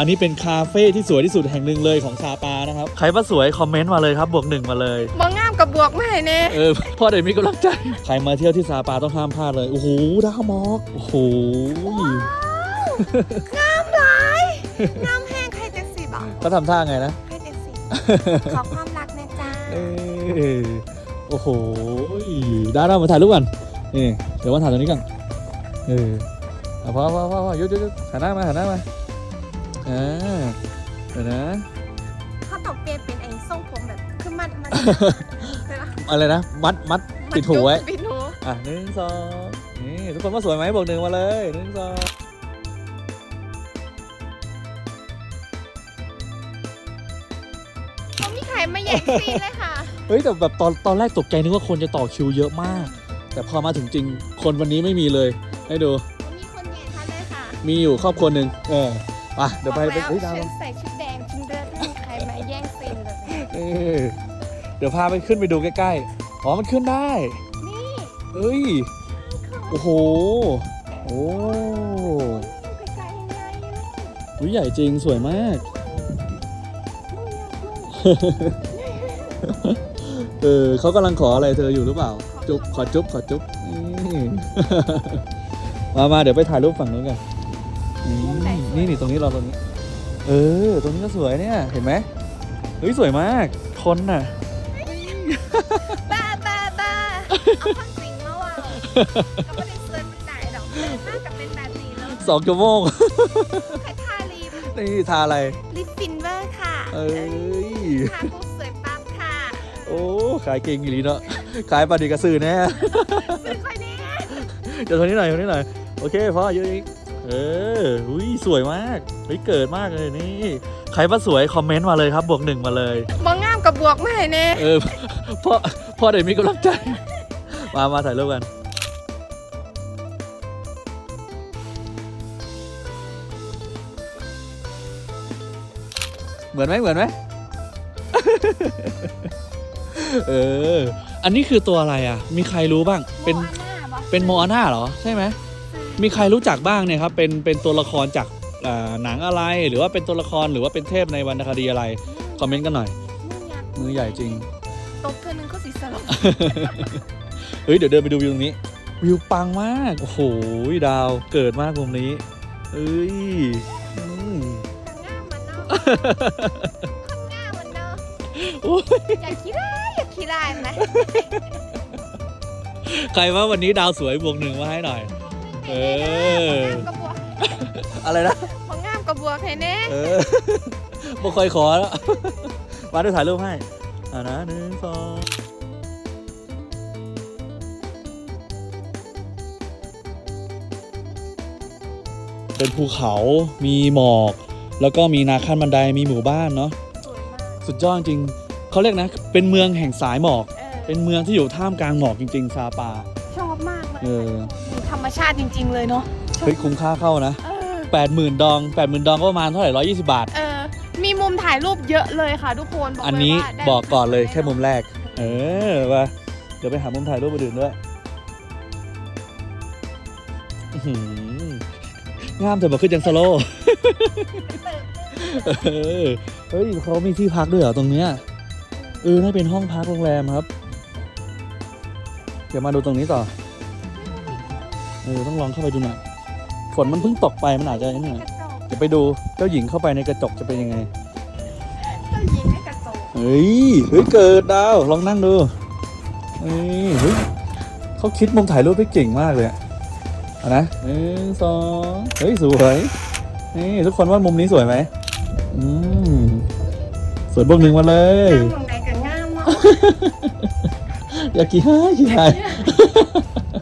อันนี้เป็นคาเฟ่ที่สวยที่สุดแห่งหนึ่งเลยของซาปานะครับ ใครว่าสวยคอมเมนต์มาเลยครับ บวกหนึ่งมาเลย บองงามกับบวกไม่ให้แน่เออพ่อเดี๋ยวมีกำลังใจ ใครมาเที่ยวที่ซาปาต้องห้ามพลาดเลย โอ้โหดาวหมอกโอ้โห งามหลายงามแห้งใครเจ็ดสิบอะเขาทำท่าไงนะ ใครเจ็ดสิบขอความรักนะจ๊ะเออโอ้โหดาวดาวมาถ่ายรูปก่อนนี่เดี๋ยวมาถ่ายตรงนี้ก่อนเออเอาพอพอพอพอหยุดหยุดหยุดหันหน้ามาหันหน้ามา อ่าเดี๋ยวนะเขาตกเปลี่ยนเป็นไอ้ทรงผมแบบคือมันมันเป็นอะอะไรนะ มัดมัดปิดหูไว้ ปิดหูอะหนึ่งสองนี่ทุกคนว่าสวยไหมบอกหนึ่งมาเลยหนึ่งสองเขามีใครมาแย่งซีนเลยค่ะ เฮ้ยแต่แบบตอนตอนแรกตกใจนึกว่าคนจะต่อคิวเยอะมาก แต่พอมาถึงจริงคนวันนี้ไม่มีเลย ให้ดู มีคนแย่งท่านเลยค่ะ มีอยู่ครอบครัวหนึ่งเออ ไปเดี๋ยวไปบอกไปแล้วเฮ้ยดาวฉันใส่ชุดแดงชุดเลือดไม่มีใครมาแย่งซีนเลยเออเดี๋ยวพาไปขึ้นไปดูใกล้ๆ อ๋อ มันขึ้นได้ นี่เอ้ย โอ้โห โอ้ไกลๆยังไงอะอุ๊ยใหญ่จริงสวยมากเออเขากำลังขออะไรเธออยู่หรือเปล่า จุ๊บขอจุ๊บขอจุ๊บนี่ มามาเดี๋ยวไปถ่ายรูปฝั่งนู้นกัน นี่นี่นี่ตรงนี้เราตรงนี้ เออ ตรงนี้ก็สวยเนี่ย เห็นไหมเฮ้ยสวยมาก คนน่ะ บ้าบ้าบ้าเอาความจริงมาว่าก็ไม่ได้เซิร์นเป็นไหนหรอกเซิร์นมากกับเป็นแบบนี้แล้วสองชั่วโมง ใครทาลิปนี่ทาอะไร ลิปฟินเวอร์ค่ะเอ้ย ทาปุ๊บสวยปั๊บค่ะโอ้ ขายเก่งอีหลีเนาะ ขายปลาดิกระสือแน่ ซื้อค่อยแน่ เดี๋ยวทนนี้หน่อยทนนี้หน่อย โอเคพอเยอะอีก เอออุ้ยสวยมากเฮ้ยเกิดมากเลยนี่ใครว่าสวยคอมเมนต์มาเลยครับบวกหนึ่งมาเลยบองงามกับบวกไม่ให้แน่เออพ่อพ่อเดี๋ยวมีกำลังใจ มามาถ่ายรูปกันเหมือนไหมเหมือนไหมเออ อันนี้คือตัวอะไรอะ มีใครรู้บ้าง เป็นโมอาน่าปะเป็นโมอาน่าเหรอ ใช่ไหม มีใครรู้จักบ้างเนี่ยครับเป็นเป็นตัวละครจากอ่าหนังอะไร หรือว่าเป็นตัวละครหรือว่าเป็นเทพในวรรณคดีอะไรคอมเมนต์กันหน่อย มือยักษ์มือใหญ่จริงตบเธอหนึ่งก็สีสลบเฮ้ยเดี๋ยวเดินไปดูวิวตรงนี้ วิวปังมากโอ้โหดาวเกิดมากมุมนี้เอ้ยอืมง่ามมันเนาะคนง่ามมันเนาะโอ้ยอย่าคิดได้อย่าคิดได้ไหมใครว่าวันนี้ดาวสวยบวกหนึ่งมาให้หน่อย เออบองงามกับบวกอะไรนะบองงามกับบวกให้แน่เออบ่เคยขอแล้วมาด้วยถ่ายรูปให้อ่านะหนึ่งสองเป็นภูเขา มีหมอก แล้วก็มีนาขั้นบันได มีหมู่บ้านเนาะสวยมากสุดยอดจริง เขาเรียกนะ เป็นเมืองแห่งสายหมอกเออเป็นเมืองที่อยู่ท่ามกลางหมอกจริง ๆ ซาปาชอบมาก เลยเออธรรมชาติจริง ๆ เลยเนาะเฮ้ยคุ้มค่าเข้านะเออแปดหมื่นดองแปดหมื่นดองก็ประมาณเท่าไหร่ร้อยี่สิบาท เออมีมุมถ่ายรูปเยอะเลยค่ะ ทุกคนบกอันเลยนี้ว่าได้บอกก่อนเลยแค่มุมแรก เออว่าเดี๋ยวไปหามุมถ่ายรูปอื่นด้วยอื้อหืองามแต่มาขึ้นยังสโลว์เออเฮ้ยเขามีที่พักด้วยเหรอตรงเนี้ยเออน่าเป็นห้องพักโรงแรมครับ เดี๋ยวมาดูตรงนี้ต่อ เออต้องลองเข้าไปดูหน่อยฝนมันเพิ่งตกไปมันอาจจะนี่หน่อยกระจกเดี๋ยวไปดูเจ้าหญิงเข้าไปในกระจกจะเป็นยังไงเจ้าหญิงให้กระจกเฮ้ยเฮ้ยเกิดดาวลองนั่งดูเฮ้ยเฮ้ยเขาคิดมุมถ่ายรูปได้เก่งมากเลยอะเอานะหนึ่งสองเฮ้ยสวยนี่ทุกคนว่ามุมนี้สวยไหมอืมสวยบวกหนึ่งมาเลยนั่งตรงไหนกันง่ามเนาะอยากกี่ห้ากี่ห้า